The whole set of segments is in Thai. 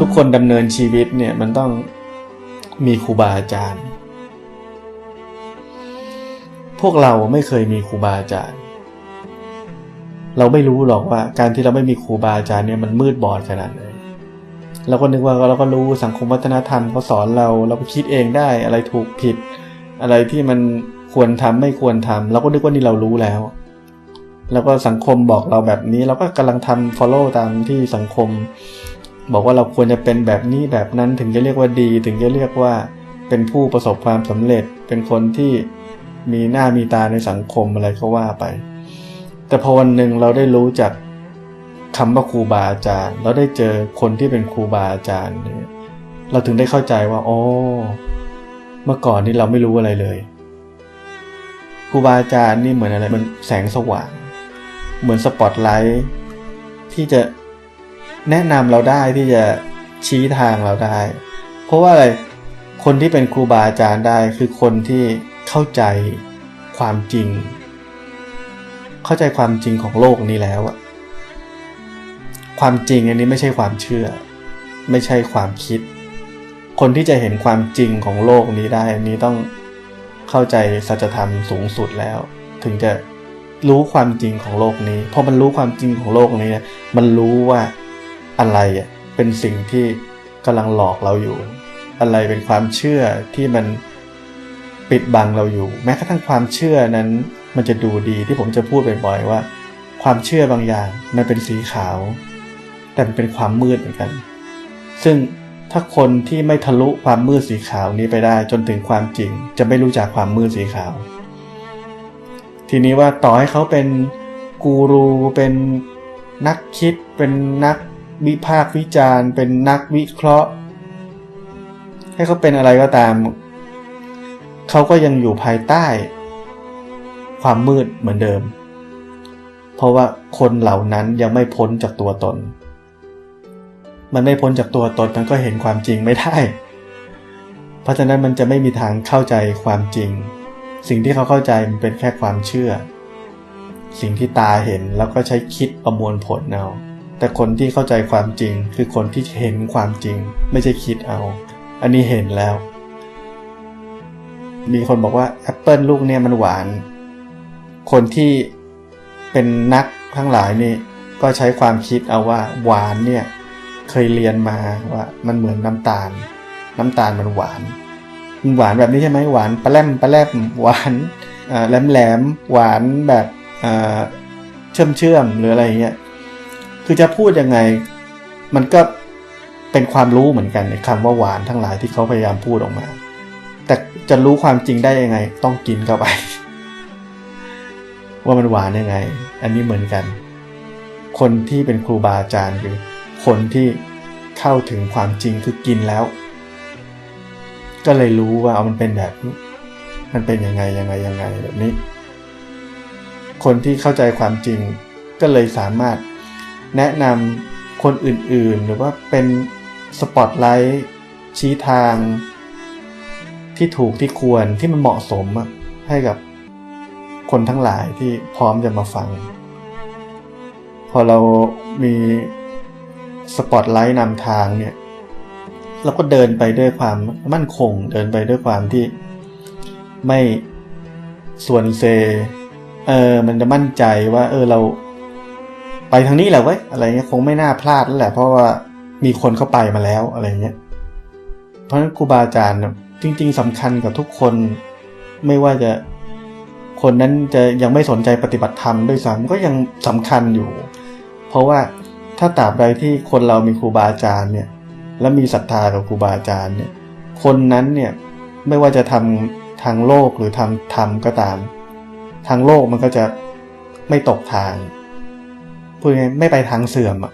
ทุกคนดำเนินชีวิตเนี่ยมันต้อง มีครูบาอาจารย์ พวกเราไม่เคยมีครูบาอาจารย์ เราไม่รู้หรอกว่า การที่เราไม่มีครูบาอาจารย์เนี่ยมันมืดบอดขนาดไหนเราก็นึกว่าเราก็รู้สังคมวัฒนธรรมเขาสอนเราเราก็คิดเองได้อะไรถูกผิด อะไรที่มันควรทำไม่ควรทำเราก็นึกว่านี่เรารู้แล้ว แล้วก็สังคมบอกเราแบบนี้ เราก็กำลังทำ follow ตามที่สังคม บอกว่าเราควรจะเป็นแบบนี้แบบนั้นถึงจะเรียกว่าดี ถึงจะเรียกว่าเป็นผู้ประสบความสำเร็จ เป็นคนที่มีหน้ามีตาในสังคมอะไรก็ว่าไป แต่พอวันหนึ่งเราได้รู้จักคำว่าครูบาอาจารย์ เราได้เจอคนที่เป็นครูบาอาจารย์เนี่ยเราถึงได้เข้าใจว่าโอ๋อเมื่อก่อนนี่เราไม่รู้อะไรเลยครูบาอาจารย์นี่เหมือนอะไรมันแสงสว่าง เหมือนสปอตไลท์ที่จะ แนะนำเราได้ที่จะชี้ทางเราได้ เพราะว่าอะไรคนที่เป็นครูบาอาจารย์ได้คือคนที่เข้าใจความจริง เข้าใจความจริงของโลกนี้แล้วอะความจริงอันนี้ไม่ใช่ความเชื่อ ไม่ใช่ความคิด คนที่จะเห็นความจริงของโลกนี้ได้อันนี้ต้องเข้าใจสัจธรรมสูงสุดแล้ว ถึงจะรู้ความจริงของโลกนี้พอมันรู้ความจริงของโลกนี้มันรู้ว่า อะไรเป็นสิ่งที่กำลังหลอกเราอยู่ อะไรเป็นความเชื่อที่มันปิดบังเราอยู่ แม้กระทั่งความเชื่อนั้นมันจะดูดีที่ผมจะพูดบ่อยๆว่า ความเชื่อบางอย่างมันเป็นสีขาว แต่มันเป็นความมืดเหมือนกัน ซึ่งถ้าคนที่ไม่ทะลุความมืดสีขาวนี้ไปได้จนถึงความจริง จะไม่รู้จักความมืดสีขาว ทีนี้ว่าต่อให้เขาเป็นกูรูเป็นนักคิดเป็นนัก วิพากษ์วิจารณ์ เป็นนักวิเคราะห์ ให้เขาเป็นอะไรก็ตาม เขาก็ยังอยู่ภายใต้ ความมืดเหมือนเดิม เพราะว่าคนเหล่านั้นยังไม่พ้นจากตัวตน มันไม่พ้นจากตัวตนมันก็เห็นความจริงไม่ได้ เพราะฉะนั้นมันจะไม่มีทางเข้าใจความจริง สิ่งที่เขาเข้าใจมันเป็นแค่ความเชื่อ สิ่งที่ตาเห็นแล้วก็ใช้คิดประมวลผลเอา แต่คนที่เข้าใจความจริงคือคนที่เห็นความจริง ไม่ใช่คิดเอา อันนี้เห็นแล้ว มีคนบอกว่าแอปเปิลลูกเนี่ยมันหวาน คนที่เป็นนักทั้งหลายนี่ก็ใช้ความคิดเอาว่าหวานเนี่ยเคยเรียนมาว่ามันเหมือนน้ำตาล น้ำตาลมันหวานมันหวานแบบนี้ใช่ไหมหวานปลาแรมปลาแรมหวานแหลมแหลมหวานแบบเชื่อมเชื่อมหรืออะไรอย่างเงี้ย คือจะพูดยังไง มันก็เป็นความรู้เหมือนกันในคำว่าหวานทั้งหลายที่เขาพยายามพูดออกมา แต่จะรู้ความจริงได้ยังไง ต้องกินเข้าไป ว่ามันหวานยังไง อันนี้เหมือนกัน คนที่เป็นครูบาอาจารย์คือคนที่เข้าถึงความจริงคือกินแล้ว ก็เลยรู้ว่าเอามันเป็นแบบมันเป็นยังไงยังไงยังไงแบบนี้ คนที่เข้าใจความจริงก็เลยสามารถ แนะนำคนอื่นๆ หรือว่าเป็นสปอตไลท์ชี้ทาง ที่ถูกที่ควรที่มันเหมาะสมให้กับคนทั้งหลายที่พร้อมจะมาฟัง พอเรามีสปอตไลท์นำทางเนี่ยเราก็เดินไปด้วยความมั่นคง เดินไปด้วยความที่ไม่ส่วนเซ เออมันจะมั่นใจว่า เออเรา ไปทางนี้แหละเว้ยอะไรเงี้ยคงไม่น่าพลาดแล้วแหละ เพราะว่ามีคนเข้าไปมาแล้วอะไรเงี้ยเพราะฉะนั้นครูบาอาจารย์น่ะจริง ๆสำคัญกับทุกคนไม่ว่าจะคนนั้นจะยังไม่สนใจปฏิบัติธรรมด้วยซ้ำก็ยังสำคัญอยู่ เพราะว่าถ้าตราบใดที่คนเรามีครูบาอาจารย์เนี่ย และมีศรัทธากับครูบาอาจารย์เนี่ย คนนั้นเนี่ยไม่ว่าจะทำทางโลกหรือทำธรรมก็ตาม ทางโลกมันก็จะไม่ตกทาง พูดง่ายไม่ไปทางเสื่อมอะ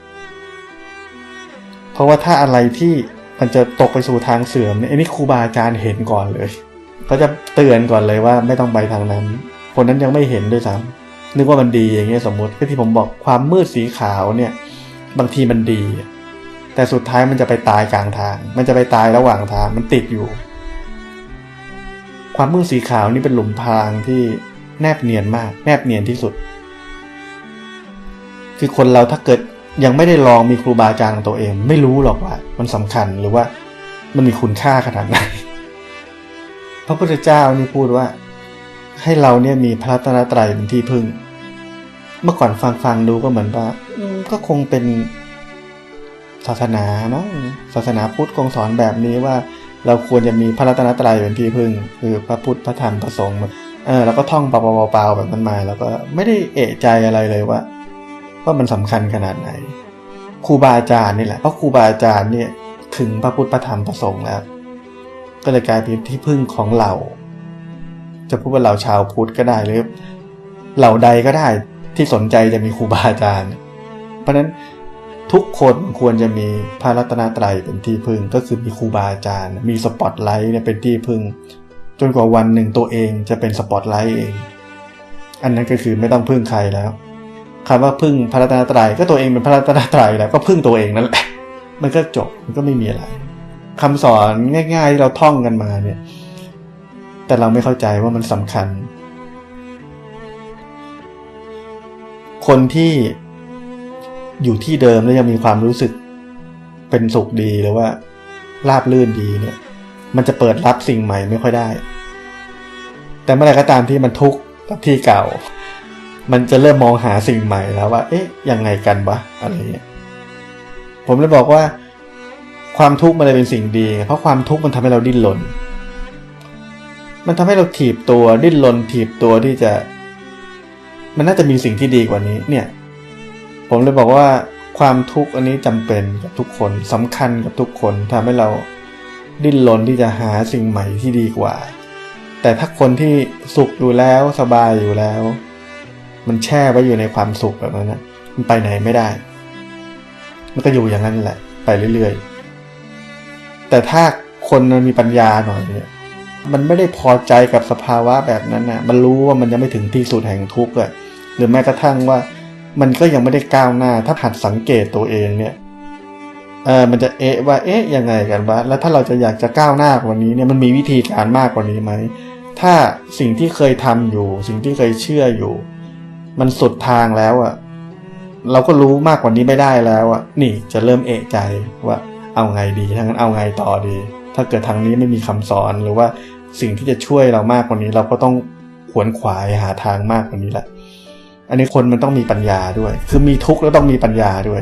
เพราะว่าถ้าอะไรที่มันจะตกไปสู่ทางเสื่อมเนี่ยอันนี้ครูบาอาจารย์เห็นก่อนเลยเขาจะเตือนก่อนเลยว่าไม่ต้องไปทางนั้น คนนั้นยังไม่เห็นด้วยซ้ำนึกว่ามันดีอย่างเงี้ยสมมติก็ที่ผมบอกความมืดสีขาวเนี่ย บางทีมันดี แต่สุดท้ายมันจะไปตายกลางทาง มันจะไปตายระหว่างทางมันติดอยู่ ความมืดสีขาวนี่เป็นหลุมพรางที่แนบเนียนมาก แนบเนียนที่สุด คือคนเราถ้าเกิดยังไม่ได้ลองมีครูบาอาจารย์ของตัวเอง ไม่รู้หรอกว่า มันสำคัญหรือว่ามันมีคุณค่าขนาดไหนพระพุทธเจ้านี่พูดว่า ให้เราเนี่ยมีพระรัตนตรัยเป็นที่พึ่ง เมื่อก่อนฟังฟังดูก็เหมือนว่าก็คงเป็นศาสนามั้งศาสนาพุทธคงสอนแบบนี้ว่า เราควรจะมีพระรัตนตรัยเป็นที่พึ่ง คือพระพุทธพระธรรมพระสงฆ์เออแล้วก็ท่องเปล่าๆแบบนั้นมา แล้วก็ไม่ได้เอะใจอะไรเลยว่า ว่ามันสำคัญขนาดไหนครูบาอาจารย์นี่แหละเพราะครูบาอาจารย์เนี่ยถึงพระพุทธพระธรรมพระสงฆ์แล้ว ก็เลยกลายเป็นที่พึ่งของเรา จะพูดว่าเราชาวพุทธก็ได้หรือเหล่าใดก็ได้ที่สนใจจะมีครูบาอาจารย์ เพราะฉะนั้นทุกคนควรจะมีพระรัตนตรัยเป็นที่พึ่งก็คือมีครูบาอาจารย์ มีสปอตไลท์เนี่ยเป็นที่พึ่ง จนกว่าวันหนึ่งตัวเองจะเป็นสปอตไลท์เอง อันนั้นก็คือไม่ต้องพึ่งใครแล้ว คำว่าพึ่งพระรัตนตรัยก็ตัวเองเป็นพระรัตนตรัยแล้วก็พึ่งตัวเองนั่นแหละมันก็จบมันก็ไม่มีอะไรคำสอนง่ายๆที่เราท่องกันมาเนี่ย แต่เราไม่เข้าใจว่ามันสำคัญ คนที่อยู่ที่เดิมแล้วยังมีความรู้สึกเป็นสุขดีหรือว่าราบลื่นดีเนี่ย มันจะเปิดรับสิ่งใหม่ไม่ค่อยได้ แต่เมื่อไหร่ก็ตามที่มันทุกข์กับที่เก่า มันจะเริ่มมองหาสิ่งใหม่แล้วว่า เอ๊ะ ยังไงกันวะอะไรเงี้ย ผมเลยบอกว่า ความทุกข์มันเลยเป็นสิ่งดี เพราะความทุกข์มันทำให้เราดิ้นรน มันทำให้เราถีบตัวดิ้นรนถีบตัวที่จะ มันน่าจะมีสิ่งที่ดีกว่านี้ เนี่ย ผมเลยบอกว่าความทุกข์อันนี้จำเป็นกับทุกคนสำคัญกับทุกคนทำให้เราดิ้นรนที่จะหาสิ่งใหม่ที่ดีกว่า แต่ถ้าคนที่สุขอยู่แล้วสบายอยู่แล้ว มันแช่ไว้อยู่ในความสุขแบบนั้นนะมันไปไหนไม่ได้ มันก็อยู่อย่างนั้นแหละ ไปเรื่อยๆ แต่ถ้าคนมันมีปัญญาหน่อยเนี่ย มันไม่ได้พอใจกับสภาวะแบบนั้นนะมันรู้ว่ามันยังไม่ถึงที่สุดแห่งทุกข์อะหรือแม้กระทั่งว่า มันก็ยังไม่ได้ก้าวหน้า ถ้าหัดสังเกตตัวเองเนี่ยเออมันจะเอะว่าเอ๊ะยังไงกันวะแล้วถ้าเราจะอยากจะก้าวหน้ากว่านี้เนี่ยมันมีวิธีการมากกว่านี้ไหมถ้าสิ่งที่เคยทำอยู่ สิ่งที่เคยเชื่ออยู่ มันสุดทางแล้วอะเราก็รู้มากกว่านี้ไม่ได้แล้วอะนี่จะเริ่มเอะใจว่าเอาไงดีถ้างั้นเอาไงต่อดี ถ้าเกิดทางนี้ไม่มีคำสอนหรือว่าสิ่งที่จะช่วยเรามากกว่านี้ เราก็ต้องขวนขวายหาทางมากกว่านี้แหละอันนี้คนมันต้องมีปัญญาด้วย คือมีทุกข์แล้วต้องมีปัญญาด้วย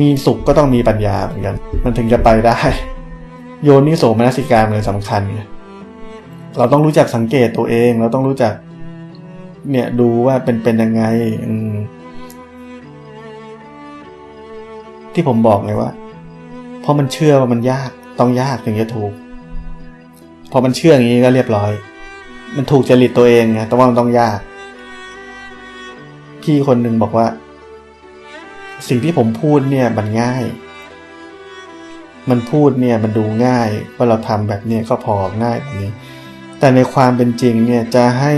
มีสุขก็ต้องมีปัญญาเหมือนกัน มันถึงจะไปได้ โยนิโสมนสิการเลยสำคัญ เราต้องรู้จักสังเกตตัวเอง เราต้องรู้จัก เนี่ยดูว่าเป็นเป็นยังไงที่ผมบอกเลยว่าเพราะมันเชื่อว่ามันยากต้องยากถึงจะถูก พอมันเชื่ออย่างนี้ก็เรียบร้อย มันถูกจริตตัวเองไงแต่ว่ามันต้องยาก พี่คนหนึ่งบอกว่า สิ่งที่ผมพูดเนี่ยมันง่าย มันพูดเนี่ยมันดูง่ายว่าเราทำแบบเนี้ยก็พอง่ายแบบนี้ แต่ในความเป็นจริงเนี่ยจะให้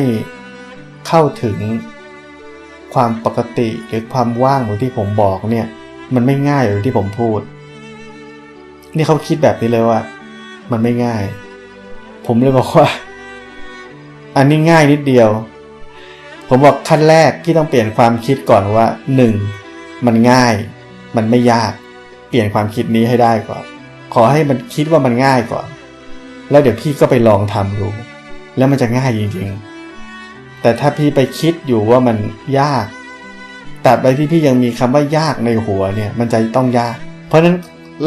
เข้าถึงความปกติหรือความว่างเหมือนที่ผมบอกเนี่ยมันไม่ง่ายอย่างที่ผมพูด นี่เขาคิดแบบนี้เลยว่า มันไม่ง่าย ผมเลยบอกว่า อันนี้ง่ายนิดเดียว ผมบอกขั้นแรกที่ต้องเปลี่ยนความคิดก่อนว่าหนึ่งมันง่าย มันไม่ยาก เปลี่ยนความคิดนี้ให้ได้ก่อน ขอให้มันคิดว่ามันง่ายก่อน แล้วเดี๋ยวพี่ก็ไปลองทำดู แล้วมันจะง่ายจริงๆ แต่ถ้าพี่ไปคิดอยู่ว่ามันยากตราบใดที่พี่ยังมีคำว่ายากในหัวเนี่ย มันจะต้องยาก เพราะฉะนั้น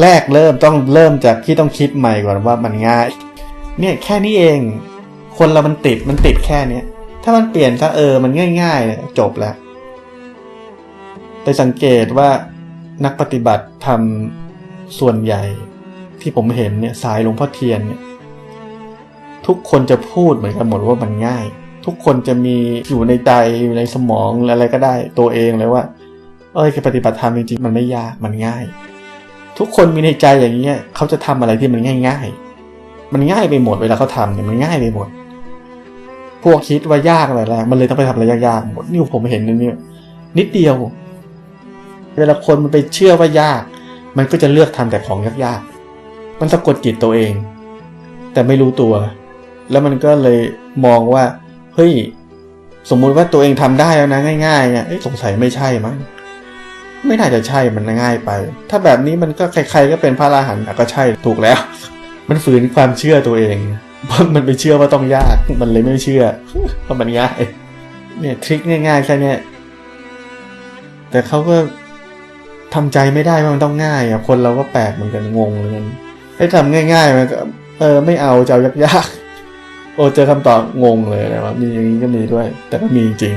แรกเริ่มต้องเริ่มจากที่ต้องคิดใหม่ก่อนว่ามันง่าย เนี่ยแค่นี้เอง คนเรามันติดมันติดแค่เนี้ยถ้ามันเปลี่ยนซะเออมันง่ายๆจบแล้วไปสังเกตว่านักปฏิบัติทำส่วนใหญ่ที่ผมเห็นเนี่ยสายหลวงพ่อเทียนเนี่ยทุกคนจะพูดเหมือนกันหมดว่ามันง่าย ทุกคนจะมีอยู่ในใจอยู่ในสมองอะไรก็ได้ตัวเองเลยว่า เอ้ยการปฏิบัติธรรมจริงๆมันไม่ยากมันง่าย ทุกคนมีในใจอย่างเงี้ยเขาจะทำอะไรที่มันง่าย ๆ มันง่ายไปหมดเวลาเขาทำเนี่ยมันง่ายไปหมด พวกคิดว่ายากอะไรแหละมันเลยต้องไปทำอะไรยากๆหมดนี่ผมเห็นอันนี่นิดเดียว เวลาคนมันไปเชื่อว่ายาก มันก็จะเลือกทำแต่ของยากๆมันสะกดจิตตัวเอง แต่ไม่รู้ตัว แล้วมันก็เลยมองว่า เฮ้ย สมมุติว่าตัวเองทำได้แล้วนะง่ายๆอะเอ้ยสงสัยไม่ใช่มั้งไม่น่าจะใช่มันง่ายไป ถ้าแบบนี้มันก็ใครๆก็เป็นพระราหันอะก็ใช่ถูกแล้ว มันฝืนความเชื่อตัวเองเพรามันไปเชื่อว่าต้องยาก มันเลยไม่เชื่อเพราะมันง่าย เนี่ยทริคง่ายๆแค่นี้แต่เขาก็ทำใจไม่ได้ว่ามันต้องง่ายอะคนเราก็แปลกเหมือนกันงงเหมือนกันให้ทำง่าย ๆ มันก็เออไม่เอาจะเอายากๆ โอ้เจอคำตอบงงเลยนะว่ามีอย่างนี้ก็มีด้วย แต่ก็มีจริง